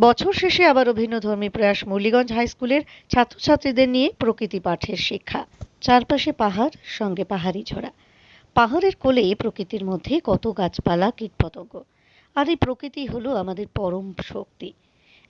বছর শেষে আবারও ভিন্নধর্মী প্রয়াস মুরলীগঞ্জ হাইস্কুলের ছাত্রছাত্রীদের নিয়ে প্রকৃতি পাঠের শিক্ষা। চারপাশে পাহাড়, সঙ্গে পাহাড়ি ঝরা। পাহাড়ের কোলে প্রকৃতির মধ্যে কত গাছপালা, কীটপতঙ্গ। আর এই প্রকৃতি হলো আমাদের পরম শক্তি।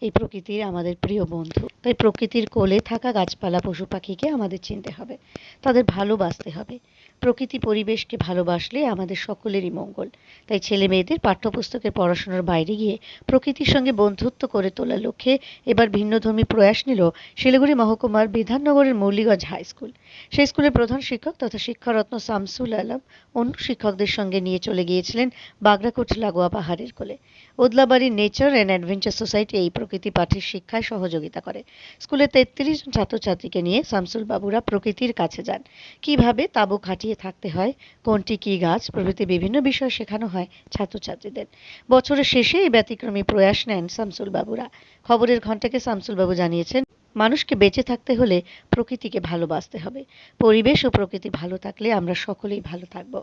এই প্রকৃতির আমাদের প্রিয় বন্ধু। তাই প্রকৃতির কোলে থাকা গাছপালা পশু পাখিকে আমাদের চিনতে হবে। তাদের ভালোবাসতে হবে। প্রকৃতি পরিবেশকে ভালোবাসলে আমাদের সকলেরই মঙ্গল। তাই ছেলে মেয়েদের পাঠ্যপুস্তকের পড়াশোনার বাইরে গিয়ে প্রকৃতির সঙ্গে বন্ধুত্ব করে তোলার লক্ষ্যে এবার ভিন্নধর্মী প্রয়াস নিল শিলিগুড়ি মহকুমার বিধাননগরের মৌলিগঞ্জ হাই স্কুল। সেই স্কুলের প্রধান শিক্ষক তথা শিক্ষারত্ন শামসুল আলম অন্য শিক্ষকদের সঙ্গে নিয়ে চলে গিয়েছিলেন বাগরাকোট লাগোয়া পাহাড়ের কোলে। Odlabari nature and adventure society এই প্রকৃতি পাঠের শিক্ষায় সহযোগিতা করে। স্কুলে তেত্রিশ জন ছাত্রছাত্রীকে নিয়ে শামসুল বাবুরা প্রকৃতির কাছে যান। কীভাবে তাঁবু খাটিয়ে থাকতে হয়, কোনটি কী গাছ, প্রভৃতি বিভিন্ন বিষয় শেখানো হয় ছাত্রছাত্রীদের। বছরের শেষে এই ব্যতিক্রমী প্রয়াস নেন শামসুল বাবুরা খবরের ঘণ্টাকে শামসুল বাবু জানিয়েছেন, মানুষকে বেঁচে থাকতে হলে প্রকৃতিকে ভালোবাসতে হবে। পরিবেশ ও প্রকৃতি ভালো থাকলে আমরা সকলেই ভালো থাকব।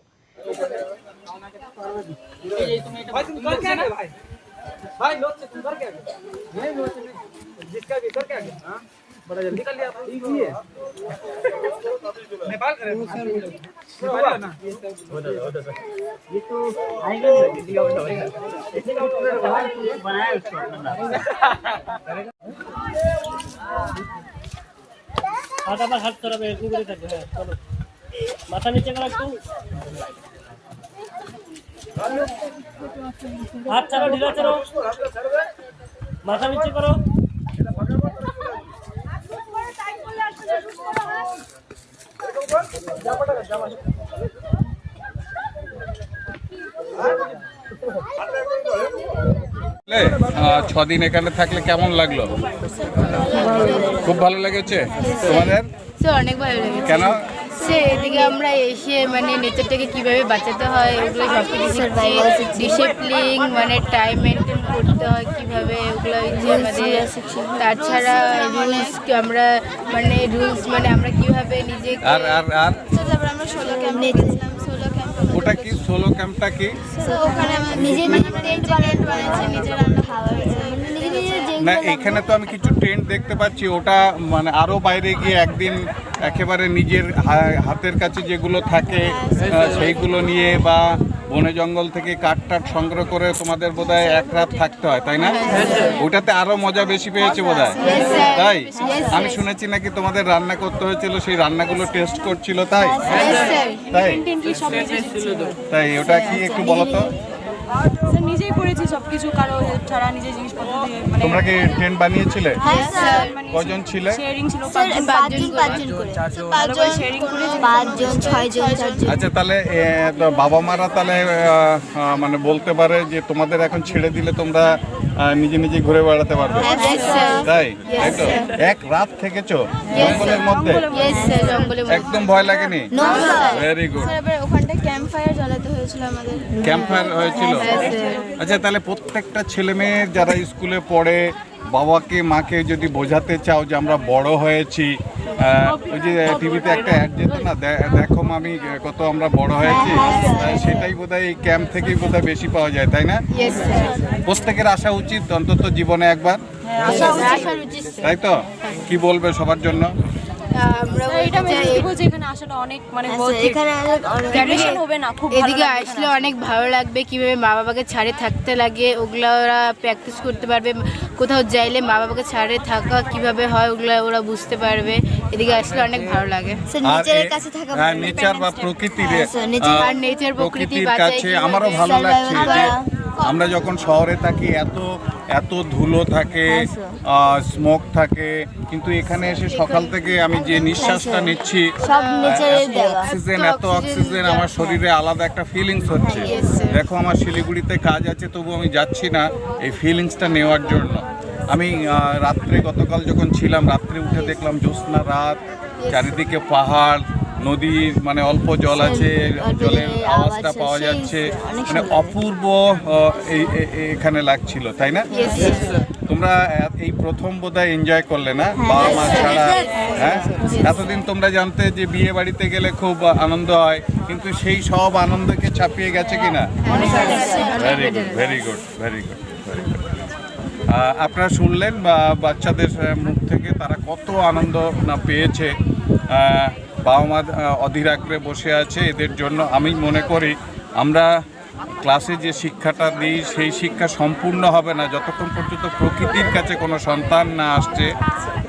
भाई लोग से तुम कर क्या नहीं लोग से जिसका भी कर क्या हाँ? बड़ा जल्दी कर लिया आप ठीक ही है। नेपाल करे नेपाल ना ये तो आएगा जल्दी आउट होएगा ऐसे का पूरा बाहर बनाया उसको हाथ पर हाथ तरफ़ एक ऊपर तक चलो। माथा नीचे कर। तू হাত ছাড়ো ঢিলা ছাড়ো। মাথা নিচে করো। ছদিন এখানে থাকলে কেমন লাগল? খুব ভালো লেগেছে তোমাদের? অনেক ভালো লেগেছে। কেন? সে এদিকে আমরা এসে মানে নেচারটাকে কীভাবে বাঁচাতে হয় ওগুলো সব কিছু ডিসিপ্লিন মানে টাইম মেনটেন করতে হয় কীভাবে ওগুলো আমাদের তাছাড়া রুলস আমরা মানে রুলস মানে আমরা কীভাবে নিজে আর আর আর? তারপর আমরা ষোলো ক্যাম্প ষোলো ক্যাম্প ওটা কি সোলো ক্যাম্পটা কি? ওখানে আমরা নিজে নিজে টেন্ট বানিয়েছি নিজে রান্না খাওয়া না এখানে তো আমি কিছু টেন্ট দেখতে পাচ্ছি। ওটা মানে আরও বাইরে গিয়ে একদিন একেবারে নিজের হাতের কাছে যেগুলো থাকে সেইগুলো নিয়ে বা বনে জঙ্গল থেকে কাঠ টাট সংগ্রহ করে তোমাদের বোধহয় এক রাত থাকতে হয় তাই না? ওটাতে আরও মজা বেশি পেয়েছে বোধহয়। তাই? আমি শুনেছি নাকি তোমাদের রান্না করতে হয়েছিল সেই রান্নাগুলো টেস্ট করছিল তাই? তাই? তাই ওটা কি একটু বলো তো? স্যার নিজেই করেছি সবকিছু কারও হেল্প ছাড়া নিজে জিনিসপত্র দিয়ে মানে তোমরা কি টেন্ট বানিয়েছিলে? মানে কজন ছিলে? শেয়ারিং ছিল পাঁচজন পাঁচজন করে। করে। শেয়ারিং করে পাঁচজন ছয়জন চারজন আচ্ছা তাহলে বাবা মারা তাহলে মানে বলতে পারে যে তোমাদের এখন ছেড়ে দিলে তোমরা নিজে নিজে ঘুরে বেড়াতে পারবে। তাই? তাই তো? এক রাত থেকেছো? জঙ্গলের মধ্যে? স্যার একদম ভয় লাগেনি? ভেরি গুড স্যার ওখানটায় ক্যাম্প ফায়ার জ্বালাতে হয়েছিল আমাদের। ক্যাম্প ফায়ার হয়েছিল? আচ্ছা তাহলে প্রত্যেকটা ছেলে মেয়ে যারা স্কুলে পড়ে বাবাকে মাকে যদি বোঝাতে চাও যে আমরা বড় হয়েছি ওই যে টিভিতে একটা অ্যাড যেত না দেখো আমি কত আমরা বড় হয়েছি আহ, সেটাই বোধহয় এই ক্যাম্প থেকেই বোধহয় বেশি পাওয়া যায় তাই না? প্রত্যেকের আসা উচিত অন্তত জীবনে একবার। তাই তো? কি বলবে সবার জন্য? আমরা এটা এখানে অনেক মানে এখানে গ্র্যাজুয়েশন হবে না খুব এদিকে আসলে অনেক ভালো লাগবে কীভাবে মা বাবাকে ছাড়ে থাকতে লাগে ওগুলো ওরা প্র্যাকটিস করতে পারবে কোথাও যাইলে মা বাবাকে ছাড়ে থাকা কীভাবে হয় ওগুলো ওরা বুঝতে পারবে। এদিকে আসলে অনেক ভালো লাগে। আর এ- হ্যাঁ নেচার বা প্রকৃতির আহ, আর nature, প্রকৃতি বাঁচায় আমারও ভালো লাগছে। আমরা যখন শহরে থাকি এত এত ধুলো থাকে স্মোক থাকে কিন্তু এখানে এসে সকাল থেকে আমি যে নিঃশ্বাসটা নিচ্ছি সব এত অক্সিজেন এত অক্সিজেন আমার শরীরে আলাদা একটা ফিলিংস হচ্ছে। দেখো আমার শিলিগুড়িতে কাজ আছে তবু আমি যাচ্ছি না এই ফিলিংসটা নেওয়ার জন্য। আমি রাত্রে গতকাল যখন ছিলাম রাত্রে উঠে দেখলাম জ্যোৎস্না রাত চারিদিকে পাহাড় নদীর মানে অল্প জল আছে জলের আওয়াজটা পাওয়া যাচ্ছে। মানে অপূর্ব এখানে লাগছিল তাই না? তোমরা এই প্রথম বোধহয় এনজয় করলে না? বাবা মা ছাড়া হ্যাঁ? এতদিন তোমরা জানতে যে বিয়ে বাড়িতে গেলে খুব আনন্দ হয় কিন্তু সেই সব আনন্দকে ছাপিয়ে গেছে কিনা very good very good very good very good আপনারা শুনলেন বা বাচ্চাদের মুখ থেকে তারা কত আনন্দ না পেয়েছে। বাবা মা অধীর আগ্রহে বসে আছে এদের জন্য আমি মনে করি আমরা ক্লাসে যে শিক্ষাটা দিই সেই শিক্ষা সম্পূর্ণ হবে না। যতক্ষণ পর্যন্ত প্রকৃতির কাছে কোনো সন্তান না আসছে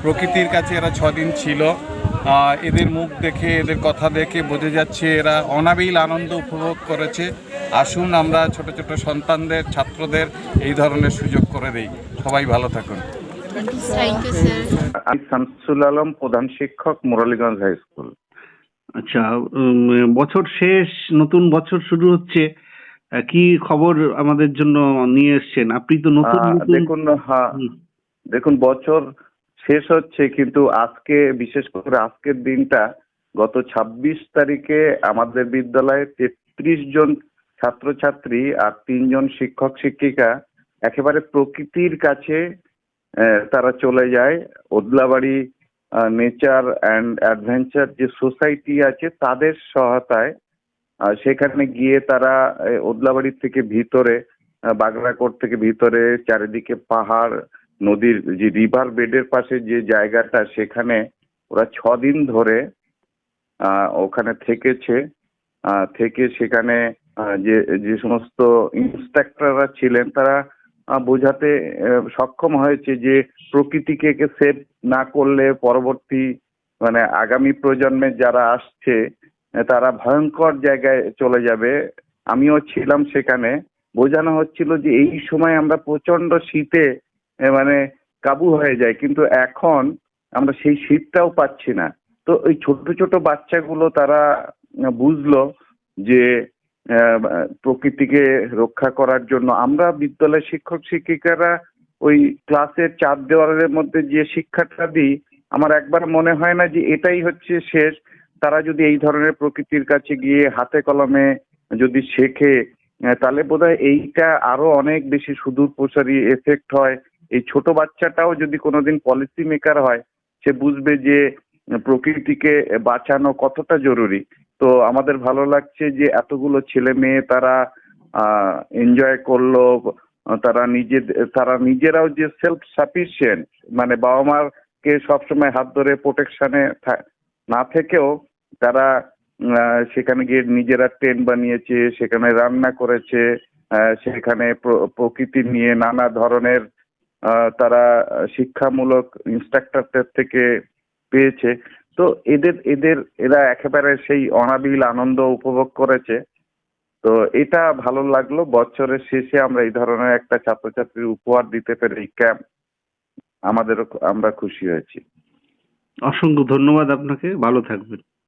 প্রকৃতির কাছে এরা ছদিন ছিল এদের মুখ দেখে এদের কথা দেখে বোঝা যাচ্ছে এরা অনাবিল আনন্দ উপভোগ করেছে। আসুন আমরা ছোট ছোট সন্তানদের ছাত্রদের এই ধরনের সুযোগ করে দেই। সবাই ভালো থাকুন। থ্যাংক আমি শামসুল আলম প্রধান শিক্ষক মুরালীগঞ্জ হাই স্কুল। আচ্ছা বছর শেষ নতুন বছর শুরু হচ্ছে। কি খবর আমাদের জন্য নিয়ে এসেছেন? আপনি তো নতুন দেখুন দেখুন বছর শেষ হচ্ছে কিন্তু আজকে বিশেষ করে আজকের দিনটা গত ছাব্বিশ তারিখে আমাদের বিদ্যালয়ে তেত্রিশ জন ছাত্রছাত্রী আর তিনজন শিক্ষক শিক্ষিকা একেবারে প্রকৃতির কাছে তারা চলে যায়। ওদলাবাড়ি নেচার অ্যান্ড অ্যাডভেঞ্চার যে সোসাইটি আছে তাদের সহায়তায় সেখানে গিয়ে তারা ওদলাবাড়ির থেকে ভিতরে আহ, বাগড়াকোট থেকে ভিতরে চারিদিকে পাহাড় নদীর যে রিভার বেডের পাশে যে জায়গাটা সেখানে ওরা ছদিন ধরে ওখানে থেকেছে। থেকে সেখানে যে যে সমস্ত ইন্সট্রাক্টররা ছিলেন তারা বোঝাতে সক্ষম হয়েছে যে প্রকৃতিকে সেভ না করলে পরবর্তী মানে আগামী প্রজন্মে যারা আসছে, তারা ভয়ঙ্কর জায়গায় চলে যাবে। আমিও ছিলাম সেখানে। বোঝানো হচ্ছিল যে এই সময় আমরা প্রচণ্ড শীতে মানে কাবু হয়ে যায় কিন্তু এখন আমরা সেই শীতটাও পাচ্ছি না। তো ওই ছোট ছোট বাচ্চাগুলো তারা বুঝলো যে প্রকৃতিকে রক্ষা করার জন্য। আমরা বিদ্যালয়ের শিক্ষক শিক্ষিকারা ওই ক্লাসের চার দেওয়ালের মধ্যে যে শিক্ষাটা দিই, আমার একবার মনে হয় না যে এটাই হচ্ছে শেষ। তারা যদি এই ধরনের প্রকৃতির কাছে গিয়ে হাতে কলমে যদি শেখে তাহলে বোধহয় এইটা আরও অনেক বেশি সুদূর প্রসারী এফেক্ট হয়। এই ছোট বাচ্চাটাও যদি কোনোদিন পলিসি মেকার হয়, সে বুঝবে যে প্রকৃতিকে বাঁচানো কতটা জরুরি? তো আমাদের ভালো লাগছে যে এতগুলো ছেলে মেয়ে তারা এনজয় করল, তারা নিজে, তারা নিজেরাও যে সেলফ সাফিসিয়েন্ট মানে বাবা মার কে সবসময় হাত ধরে প্রোটেকশনে না থেকেও তারা সেখানে গিয়ে নিজেরা টেন্ট বানিয়েছে, সেখানে রান্না করেছে সেখানে প্র- প্রকৃতি নিয়ে নানা ধরনের তারা শিক্ষামূলক ইনস্ট্রাক্টরদের থেকে পেয়েছে। তো এদের এদের, এরা একেবারে সেই অনাবিল আনন্দ উপভোগ করেছে। তো এটা ভালো লাগল। বছরের শেষে আমরা এই ধরনের একটা ছাত্রছাত্রীর উপহার দিতে পেরে এই ক্যাম্প আমাদেরও আমরা খুশি হয়েছি। অসংখ্য ধন্যবাদ আপনাকে। ভালো থাকবেন।